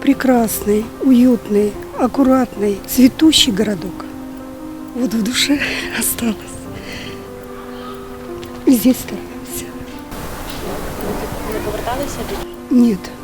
прекрасный, уютный, аккуратный, цветущий городок. Вот в душе осталось. И здесь стараемся. Не поверталися Нет.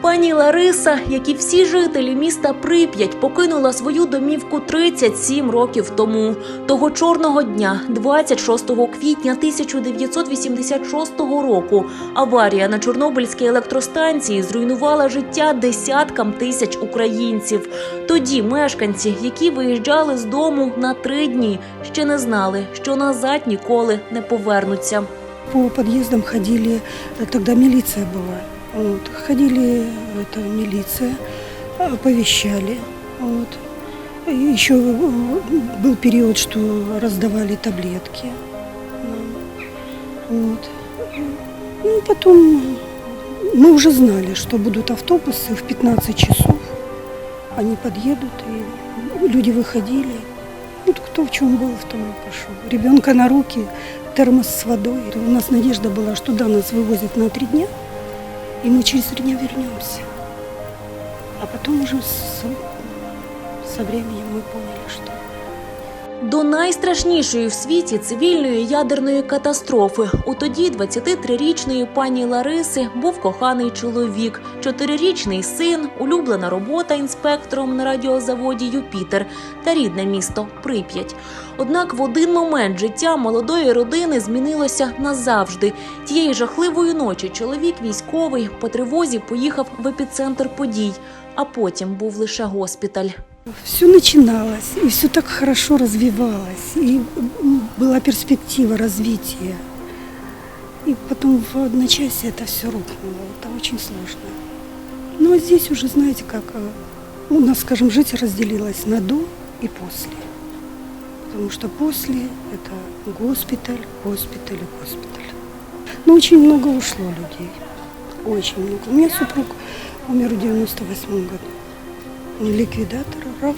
Пані Лариса, як і всі жителі міста Прип'ять, покинула свою домівку 37 років тому. Того чорного дня, 26 квітня 1986 року, аварія на Чорнобильській електростанції зруйнувала життя десяткам тисяч українців. Тоді мешканці, які виїжджали з дому на три дні, ще не знали, що назад ніколи не повернуться. По подъездам ходили, э, тогда милиция была. Вот, ходили, это милиция, оповещали. Вот. Еще был период, что раздавали таблетки. нам. Вот. Ну, потом мы уже знали, что будут автобусы в 15 часов. Они подъедут, и люди выходили. Вот кто в чем был, в том и пошел. Ребенка на руки, термос с водой. У нас надежда была, что да, нас вывозят на три дня, и мы через три дня вернемся. А потом уже с- со временем мы поняли, что До найстрашнішої в світі цивільної ядерної катастрофи у тоді 23-річної пані Лариси був коханий чоловік, 4-річний син, улюблена робота інспектором на радіозаводі Юпітер та рідне місто Прип'ять. Однак в один момент життя молодої родини змінилося назавжди. Тієї жахливої ночі чоловік військовий по тривозі поїхав в епіцентр подій, а потім був лише госпіталь. Все начиналось, и все так хорошо развивалось, и была перспектива развития. И потом в одночасье это все рухнуло. Это очень сложно. А здесь уже, знаете, как э, у нас, скажем, жизнь разделилась на до и после. Потому что после это госпиталь, госпиталь и госпиталь. Но очень много ушло людей. Очень много. У меня супруг умер в 98 году. Ликвидатор, рак.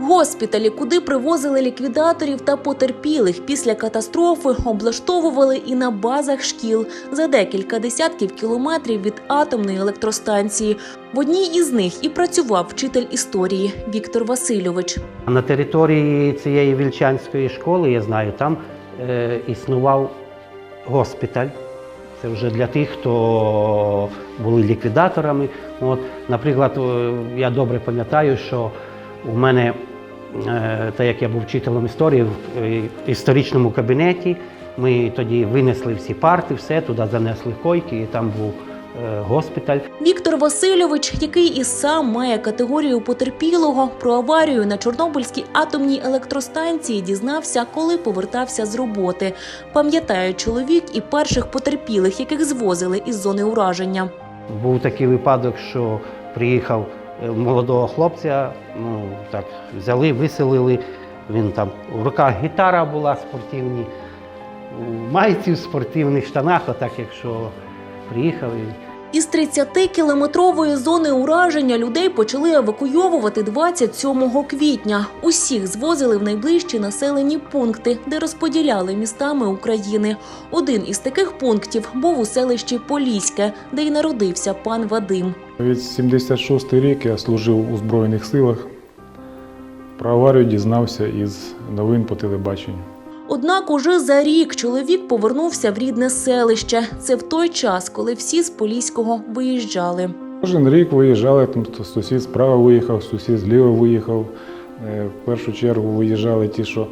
Госпіталі, куди привозили ліквідаторів та потерпілих після катастрофи, облаштовували і на базах шкіл за декілька десятків кілометрів від атомної електростанції. В одній із них і працював вчитель історії Віктор Васильович. На території цієї вільчанської школи, я знаю, там е, існував госпіталь. Це вже для тих, хто ліквідаторами. От, наприклад, е, я добре пам'ятаю, що у мене, е, так як я був вчителем історії, в е, історичному кабінеті ми тоді винесли всі парти, все, туди занесли койки, і там був госпіталь. Віктор Васильович, який і сам має категорію потерпілого, про аварію на Чорнобильській атомній електростанції дізнався, коли повертався з роботи. Пам'ятає чоловік і перших потерпілих, яких звозили із зони ураження. Був такий випадок, що приїхав е, молодого хлопця, ну так взяли, виселили. Він там в руках гітара була спортивні, у майці в спортивних штанах, отак якщо приїхав. Із 30-кілометрової зони ураження людей почали евакуйовувати 27 квітня. Усіх звозили в найближчі населені пункти, де розподіляли містами України. Один із таких пунктів був у селищі Поліське, де й народився пан Вадим. Від 76 рік я служив у Збройних силах. Про аварію дізнався із новин по телебаченню. Однак уже за рік чоловік повернувся в рідне селище. Це в той час, коли всі з Поліського виїжджали. Кожен рік виїжджали, там сусід справа виїхав, сусід зліва виїхав. Е, В першу чергу виїжджали ті, що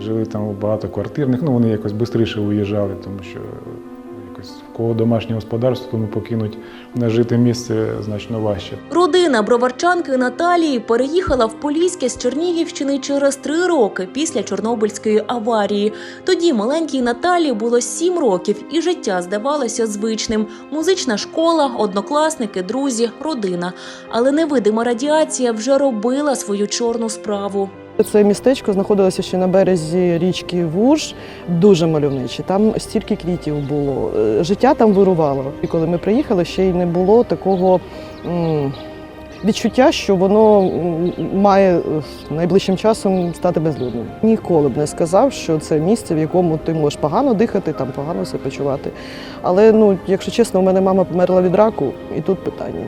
жили там у багатоквартирних, ну вони якось швидше виїжджали, тому що якось в кого домашнє господарство, тому покинуть нажите місце значно важче. Родина броварчанки Наталії переїхала в Поліське з Чернігівщини через три роки після Чорнобильської аварії. Тоді маленькій Наталі було сім років, і життя здавалося звичним: музична школа, однокласники, друзі, родина. Але невидима радіація вже робила свою чорну справу. Це містечко знаходилося ще на березі річки Вуж, дуже мальовниче. Там стільки квітів було. Е, Життя там вирувало. І коли ми приїхали, ще й не було такого відчуття, що воно має е, найближчим часом стати безлюдним. Ніколи б не сказав, що це місце, в якому ти можеш погано дихати, там погано себе почувати. Але ну, якщо чесно, у мене мама померла від раку, і тут питання.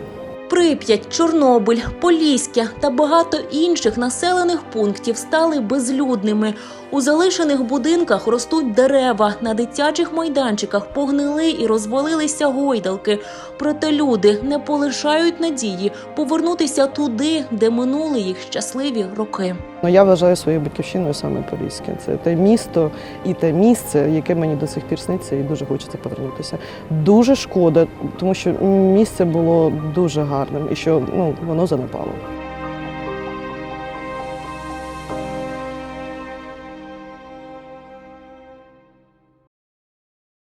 Прип'ять, Чорнобиль, Поліська та багато інших населених пунктів стали безлюдними. У залишених будинках ростуть дерева, на дитячих майданчиках погнили і розвалилися гойдалки. Проте люди не полишають надії повернутися туди, де минули їх щасливі роки. Ну, я вважаю своєю батьківщиною саме Поліське. Це те місто і те місце, яке мені до сих пір сниться, і дуже хочеться повернутися. Дуже шкода, тому що місце було дуже гарним і що ну, воно занепало.